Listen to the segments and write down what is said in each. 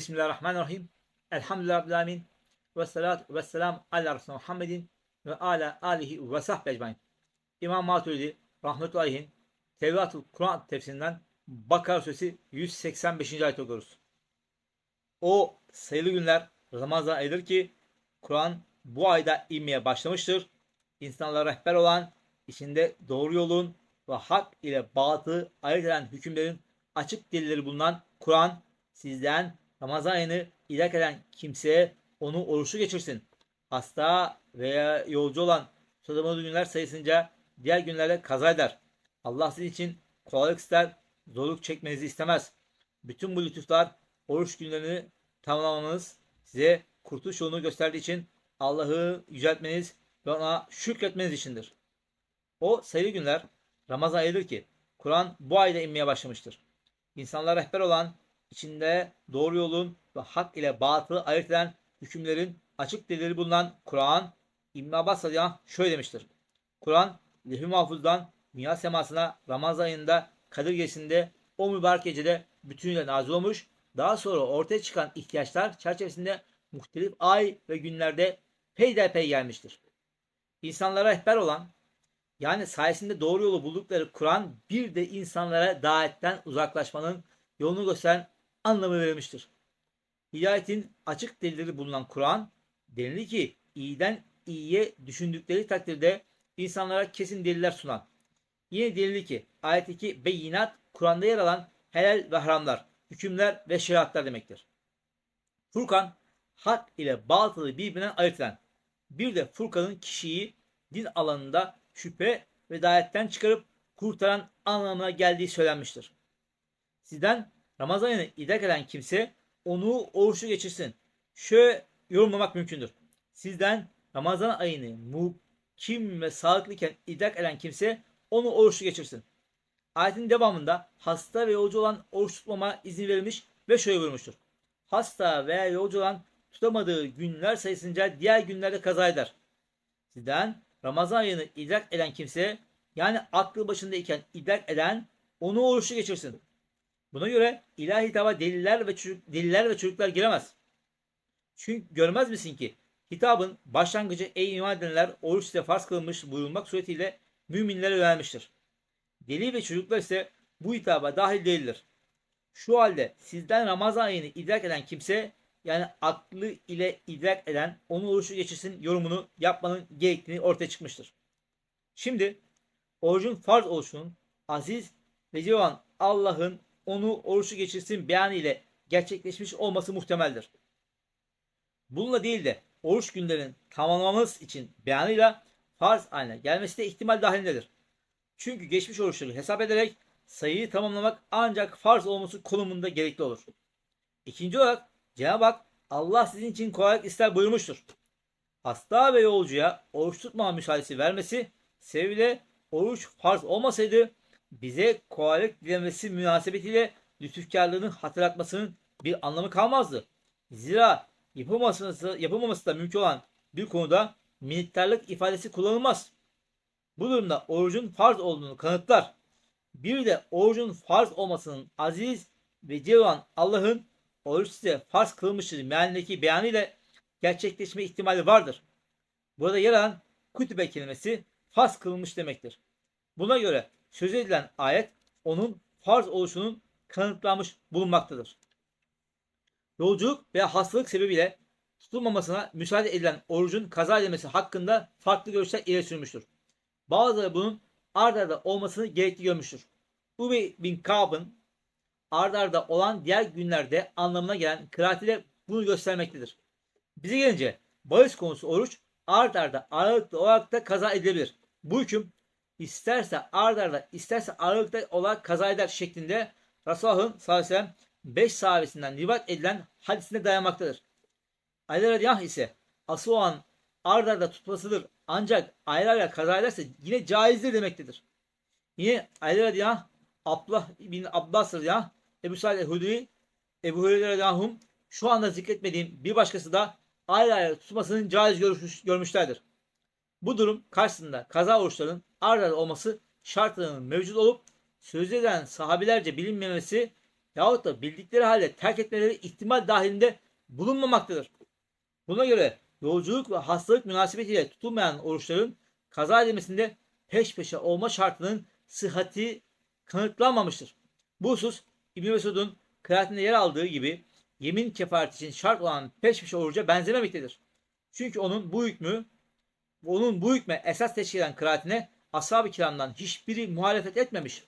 Bismillahirrahmanirrahim. Elhamdülillahi. Ve salatu ve selam ala Resulü Muhammedin ve ala alihi ve sahbihi ecmain. İmam Maturidi rahmetullahi'nin Tevrat-ı Kur'an tefsirinden Bakara suresi 185. ayet okuyoruz. O sayılı günler Ramazan ayıdır ki Kur'an bu ayda inmeye başlamıştır. İnsanlara rehber olan, içinde doğru yolun ve hak ile batığı ayırt eden hükümlerin açık delilleri bulunan Kur'an sizden Ramazan ayını idrak eden kimseye onu oruçlu geçirsin. Hasta veya yolcu olan tutamadığı günler sayısınca diğer günlerde kaza eder. Allah sizin için kolaylık ister, zorluk çekmenizi istemez. Bütün bu lütuflar oruç günlerini tamamlamanız, size kurtuluş yolunu gösterdiği için Allah'ı yüceltmeniz ve ona şükretmeniz içindir. O sayılı günler Ramazan ayıdır ki Kur'an bu ayda inmeye başlamıştır. İnsanlara rehber olan, içinde doğru yolun ve hak ile batılı ayırt eden hükümlerin açık delili bulunan Kur'an, İbn Abbas şöyle demiştir. Kur'an, lehü mahfuzdan dünya semasına Ramazan ayında Kadir gecesinde o mübarek gecede bütünüyle nazil olmuş. Daha sonra ortaya çıkan ihtiyaçlar çerçevesinde muhtelif ay ve günlerde peyderpey gelmiştir. İnsanlara rehber olan yani sayesinde doğru yolu buldukları Kur'an bir de insanlara davetten uzaklaşmanın yolunu gösteren anlamı verilmiştir. Hidayetin açık delilleri bulunan Kur'an denildi ki iyiden iyiye düşündükleri takdirde insanlara kesin deliller sunan. Yine denildi ki ayetteki beyinat Kur'an'da yer alan helal ve haramlar, hükümler ve şeriatlar demektir. Furkan hak ile batılı birbirinden ayırt eden, bir de Furkan'ın kişiyi din alanında şüphe ve dayetten çıkarıp kurtaran anlamına geldiği söylenmiştir. Sizden Ramazan ayını idrak eden kimse onu oruçlu geçirsin. Şöyle yorumlamak mümkündür. Sizden Ramazan ayını mukim ve sağlıklıyken idrak eden kimse onu oruçlu geçirsin. Ayetin devamında hasta ve yolcu olan oruç tutmama izin verilmiş ve şöyle buyurmuştur. Hasta veya yolcu olan tutamadığı günler sayısınca diğer günlerde kaza eder. Sizden Ramazan ayını idrak eden kimse yani aklı başındayken idrak eden onu oruçlu geçirsin. Buna göre ilahi hitaba deliller ve çocuk, deliller ve çocuklar giremez. Çünkü görmez misin ki hitabın başlangıcı ey iman edenler oruç size farz kılınmış buyurulmak suretiyle müminlere yönelmiştir. Deli ve çocuklar ise bu hitaba dahil değildir. Şu halde sizden Ramazan ayını idrak eden kimse yani aklı ile idrak eden onu oruçlu geçirsin yorumunu yapmanın gerektiğini ortaya çıkmıştır. Şimdi orucun farz oluşunun aziz ve civan Allah'ın onu oruçlu geçirsin beyanı ile gerçekleşmiş olması muhtemeldir. Bununla değil de oruç günlerin tamamlamamız için beyanıyla farz haline gelmesi de ihtimal dahilindedir. Çünkü geçmiş oruçları hesap ederek sayıyı tamamlamak ancak farz olması konumunda gerekli olur. İkinci olarak Cenab-ı Hak Allah sizin için kolaylık ister buyurmuştur. Hasta ve yolcuya oruç tutmama müsaadesi vermesi sebebiyle oruç farz olmasaydı bize kolaylık dilemesi münasebetiyle lütufkarlığını hatırlatmasının bir anlamı kalmazdı. Zira yapılmaması, yapılmaması da mümkün olan bir konuda minnettarlık ifadesi kullanılmaz. Bu durumda orucun farz olduğunu kanıtlar. Bir de orucun farz olmasının aziz ve olan Allah'ın oruç size farz kılmıştır mealindeki beyanı ile gerçekleşme ihtimali vardır. Burada yer alan kütübe kelimesi farz kılmış demektir. Buna göre söz edilen ayet onun farz oluşunun kanıtlanmış bulunmaktadır. Yolculuk veya hastalık sebebiyle tutulmamasına müsaade edilen orucun kaza edilmesi hakkında farklı görüşler ileri sürmüştür. Bazıları bunun ard arda olmasını gerekli görmüştür. Ubey bin Ka'b'ın ard arda olan diğer günlerde anlamına gelen kıraatiyle bunu göstermektedir. Bize gelince bahis konusu oruç ard arda aralıklı olarak da kaza edilebilir. Bu hüküm isterse ard arda isterse aralıkta olarak kaza eder şeklinde Resulullah'ın sallallahu aleyhi ve sellem 5 sahabesinden rivayet edilen hadisine dayanmaktadır. Ali radıyallahu ise asıl olan ard tutmasıdır ancak ayrı ayrı kaza ederse yine caizdir demektedir. Yine Ali radıyallahu Abdullah bin Abbas radıyallahu Ebu Salih Hudri, Ebu Hureyre radıyallahu şu anda zikretmediğim bir başkası da ayrı ayrı tutmasının caiz görmüş, görmüşlerdir. Bu durum karşısında kaza oruçlarının ard arda olması şartlarının mevcut olup söz eden sahabilerce bilinmemesi yahut da bildikleri halde terk etmeleri ihtimal dahilinde bulunmamaktadır. Buna göre yolculuk ve hastalık münasebetiyle tutulmayan oruçların kaza edilmesinde peş peşe olma şartının sıhhati kanıtlanmamıştır. Bu husus İbn Mesud'un kıraatinde yer aldığı gibi yemin kefareti için şart olan peş peşe oruca benzememektedir. Çünkü onun bu hükmü onun bu hükme esas teşkil eden kıraatine ashab-ı kiramdan hiçbiri muhalefet etmemiş.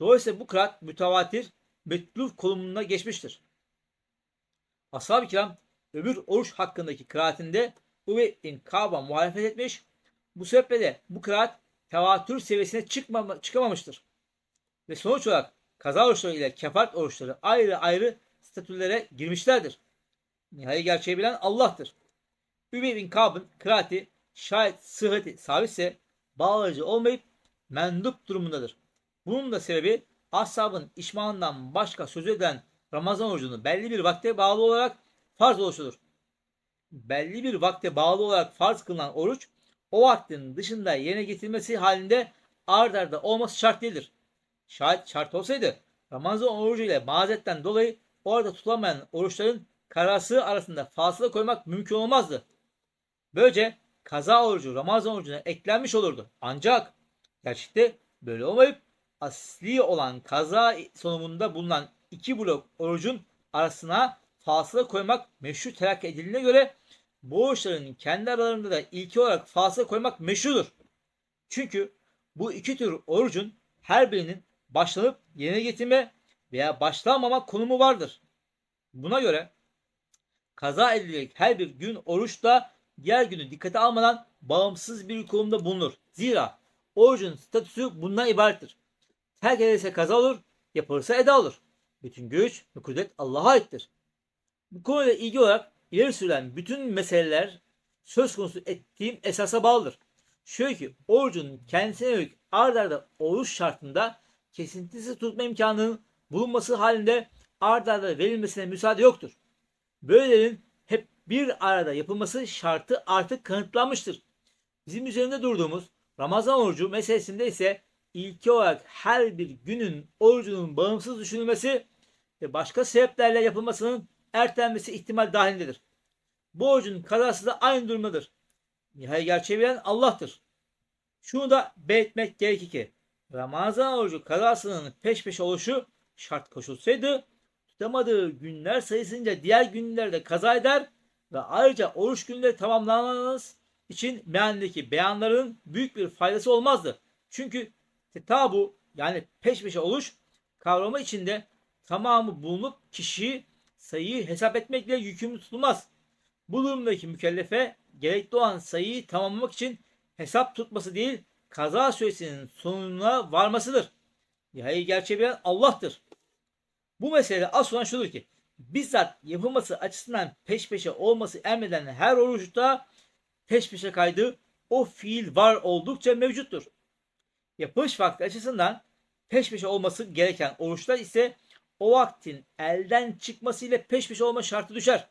Dolayısıyla bu kıraat mütevatir metluf konumuna geçmiştir. Ashab-ı kiram öbür oruç hakkındaki kıraatinde Ubey bin Ka'ba muhalefet etmiş. Bu sebeple de bu kıraat tevatür seviyesine çıkmama, çıkamamıştır. Ve sonuç olarak kaza oruçları ile kefaret oruçları ayrı ayrı statülere girmişlerdir. Nihai gerçeği bilen Allah'tır. Übey bin Ka'b'ın kıraati şayet sıhhati sabitse bağlayıcı olmayıp mendup durumundadır. Bunun da sebebi ashabın işmanından başka söz edilen Ramazan orucunu belli bir vakte bağlı olarak farz oluşudur. Belli bir vakte bağlı olarak farz kılınan oruç o vaktin dışında yerine getirilmesi halinde ard arda olması şart değildir. Şayet şart olsaydı Ramazan orucu ile mazeretten dolayı orada tutulamayan oruçların karası arasında fasıla koymak mümkün olmazdı. Böylece kaza orucu Ramazan orucuna eklenmiş olurdu. Ancak gerçekte böyle olmayıp asli olan kaza sonumunda bulunan iki blok orucun arasına fasıla koymak meşru telakki edildiğine göre bu oruçların kendi aralarında da ilki olarak fasıla koymak meşrudur. Çünkü bu iki tür orucun her birinin başlanıp yerine getirme veya başlanmama konumu vardır. Buna göre kaza edilecek her bir gün oruç da diğer günü dikkate almadan bağımsız bir konumda bulunur. Zira orucun statüsü bundan ibarettir. Terk edilirse kaza olur, yapılırsa eda olur. Bütün güç ve kudret Allah'a aittir. Bu konuyla ilgili olarak ileri sürülen bütün meseleler söz konusu ettiğim esasa bağlıdır. Şöyle ki orucun kendisine yönelik ard arda oruç şartında kesintisiz tutma imkanının bulunması halinde ard arda verilmesine müsaade yoktur. Böylelerin bir arada yapılması şartı artık kanıtlanmıştır. Bizim üzerinde durduğumuz Ramazan orucu meselesinde ise ilki olarak her bir günün orucunun bağımsız düşünülmesi ve başka sebeplerle yapılmasının ertelenmesi ihtimal dahilindedir. Bu orucun kazası da aynı durumdadır. Nihai gerçeği bilen Allah'tır. Şunu da belirtmek gerekir ki Ramazan orucu kazasının peş peşe oluşu şart koşulsaydı tutamadığı günler sayısınca diğer günlerde kaza eder ve ayrıca oruç günleri tamamlanmanız için mealindeki beyanların büyük bir faydası olmazdı. Çünkü tetabu yani peş peşe oluş kavramı içinde tamamı bulunup kişiyi sayıyı hesap etmekle yükümlü tutulmaz. Bu durumdaki mükellefe gerekli olan sayıyı tamamlamak için hesap tutması değil kaza süresinin sonuna varmasıdır. Nihai gerçeği bilen Allah'tır. Bu meselede asıl olan şudur ki bizzat yapılması açısından peş peşe olması emreden her oruçta peş peşe kaydı o fiil var oldukça mevcuttur. Yapılış vakti açısından peş peşe olması gereken oruçlar ise o vaktin elden çıkması ile peş peşe olma şartı düşer.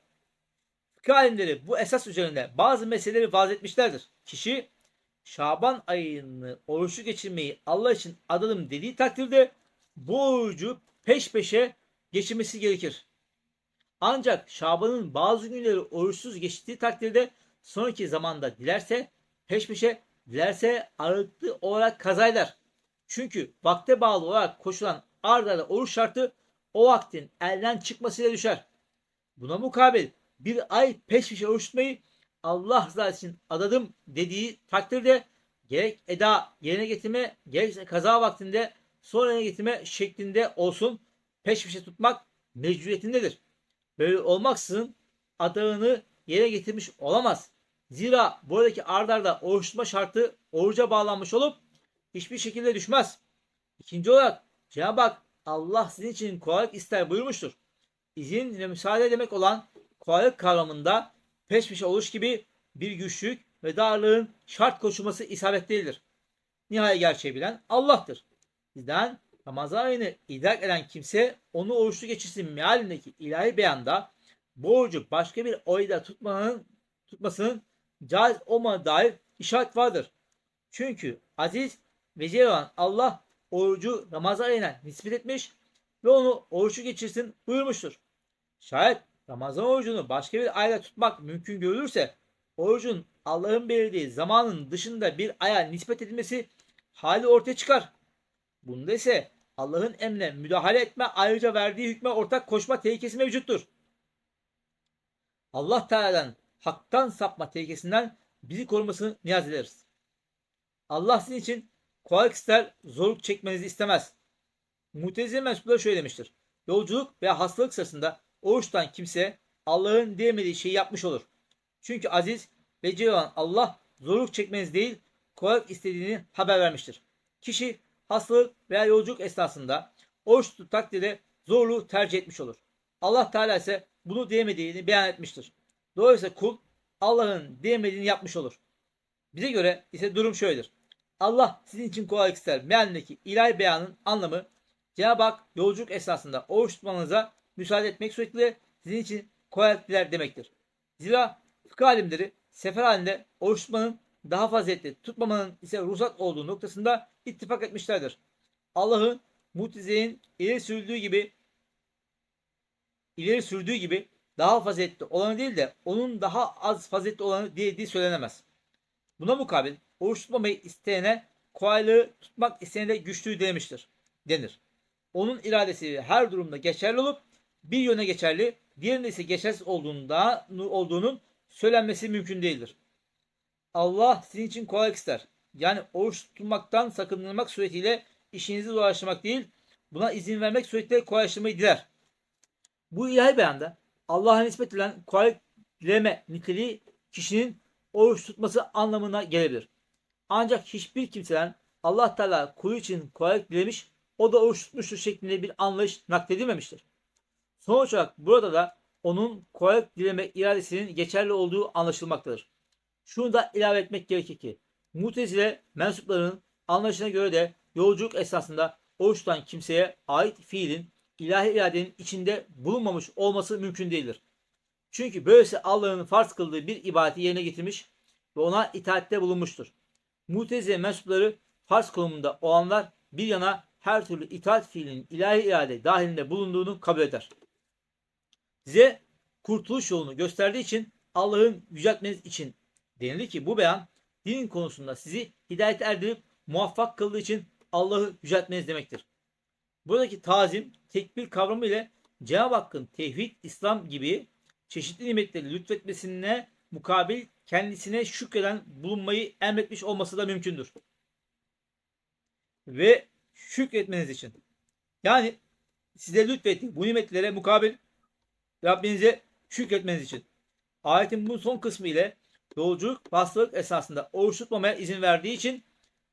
Fıkıh bu esas üzerinde bazı meseleleri vaz etmişlerdir. Kişi Şaban ayını oruçlu geçirmeyi Allah için adadım dediği takdirde bu orucu peş peşe geçirmesi gerekir. Ancak Şaban'ın bazı günleri oruçsuz geçtiği takdirde sonraki zamanda dilerse peş peşe dilerse aralıklı olarak kaza eder. Çünkü vakte bağlı olarak koşulan ard oruç şartı o vaktin elden çıkmasıyla düşer. Buna mukabil bir ay peş peşe oruç tutmayı Allah rızası için adadım dediği takdirde gerek eda yerine getirme gerekse kaza vaktinde sonra yerine getirme şeklinde olsun peş peşe tutmak mecburiyetindedir. Böyle olmaksızın adağını yerine getirmiş olamaz. Zira buradaki ardarda oruç tutma şartı oruca bağlanmış olup hiçbir şekilde düşmez. İkinci olarak Cenab-ı Hak Allah sizin için kolaylık ister buyurmuştur. İzin ve müsaade demek olan kolaylık kavramında peş peşe oluş gibi bir güçlük ve darlığın şart koşulması isabet değildir. Nihai gerçeği bilen Allah'tır. Bizden Ramazan ayını idrak eden kimse onu oruçlu geçirsin mealindeki ilahi beyanda bu orucu başka bir oyda tutmanın, tutmasının caiz olmadığına dair işaret vardır. Çünkü aziz ve celil olan Allah orucu Ramazan ayına nispet etmiş ve onu oruçlu geçirsin buyurmuştur. Şayet Ramazan orucunu başka bir ayda tutmak mümkün görülürse orucun Allah'ın belirlediği zamanın dışında bir aya nispet edilmesi hali ortaya çıkar. Bunda ise Allah'ın emrine müdahale etme ayrıca verdiği hükme ortak koşma tehlikesi mevcuttur. Allah Teala'dan haktan sapma tehlikesinden bizi korumasını niyaz ederiz. Allah sizin için kolaylık ister, zorluk çekmenizi istemez. Mutezile mensupları şöyle demiştir. Yolculuk veya hastalık sırasında oruç tutan kimse Allah'ın diyemediği şeyi yapmış olur. Çünkü aziz ve celil olan Allah zorluk çekmeniz değil, kolaylık istediğini haber vermiştir. Kişi hastalık veya yolculuk esnasında oruç tuttuğu takdirde zorluğu tercih etmiş olur. Allah Teala ise bunu diyemediğini beyan etmiştir. Dolayısıyla kul Allah'ın diyemediğini yapmış olur. Bize göre ise durum şöyledir. Allah sizin için kolaylık ister. Mealindeki ilahi beyanın anlamı Cenab-ı Hak yolculuk esnasında oruç tutmanıza müsaade etmek suretiyle sizin için kolaylık diler demektir. Zira fıkıh alimleri sefer halinde oruç tutmanın daha faziletli, tutmamanın ise ruhsat olduğu noktasında ittifak etmişlerdir. Allah'ın Mutezile'nin ileri sürdüğü gibi ileri sürdüğü gibi daha faziletli olanı değil de onun daha az faziletli olanı dediği söylenemez. Buna mukabil oruç tutmamayı isteyene kolaylığı tutmak isteyene de güçlüğü demiştir denir. Onun iradesi her durumda geçerli olup bir yöne geçerli, diğerinde ise geçersiz olduğunda, olduğunun söylenmesi mümkün değildir. Allah sizin için kolaylık ister. Yani oruç tutmaktan sakınılmak suretiyle işinizi zorlaştırmak değil, buna izin vermek suretiyle kolaylaştırmayı diler. Bu ilahi beyanda Allah'a nispet edilen kolaylık dileme niteliği kişinin oruç tutması anlamına gelebilir. Ancak hiçbir kimseden Allah Teala kulu için kolaylık dilemiş, o da oruç tutmuştur şeklinde bir anlayış nakledilmemiştir. Sonuç olarak burada da onun kolaylık dileme iradesinin geçerli olduğu anlaşılmaktadır. Şunu da ilave etmek gerekir ki Mutezile mensuplarının anlayışına göre de yolculuk esnasında oruç tutan kimseye ait fiilin ilahi iradenin içinde bulunmamış olması mümkün değildir. Çünkü böylesi Allah'ın farz kıldığı bir ibadeti yerine getirmiş ve ona itaatte bulunmuştur. Mutezile mensupları farz konumunda olanlar bir yana her türlü itaat fiilinin ilahi irade dahilinde bulunduğunu kabul eder. Size kurtuluş yolunu gösterdiği için Allah'ın yüceltmeniz için denildi ki bu beyan din konusunda sizi hidayete erdirip muvaffak kıldığı için Allah'ı yüceltmeniz demektir. Buradaki tazim, tekbir kavramı ile Cenab-ı Hakk'ın tevhid, İslam gibi çeşitli nimetleri lütfetmesine mukabil kendisine şükreden bulunmayı emretmiş olması da mümkündür. Ve şükretmeniz için. Yani size lütfettiği bu nimetlere mukabil Rabbinize şükretmeniz için. Ayetin bu son kısmı ile yolculuk hastalık esasında oruç tutmamaya izin verdiği için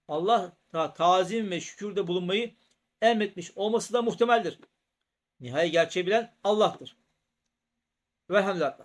Allah ta tazim ve şükürde bulunmayı emretmiş olması da muhtemeldir. Nihayet gerçeği bilen Allah'tır. Velhamdülillah.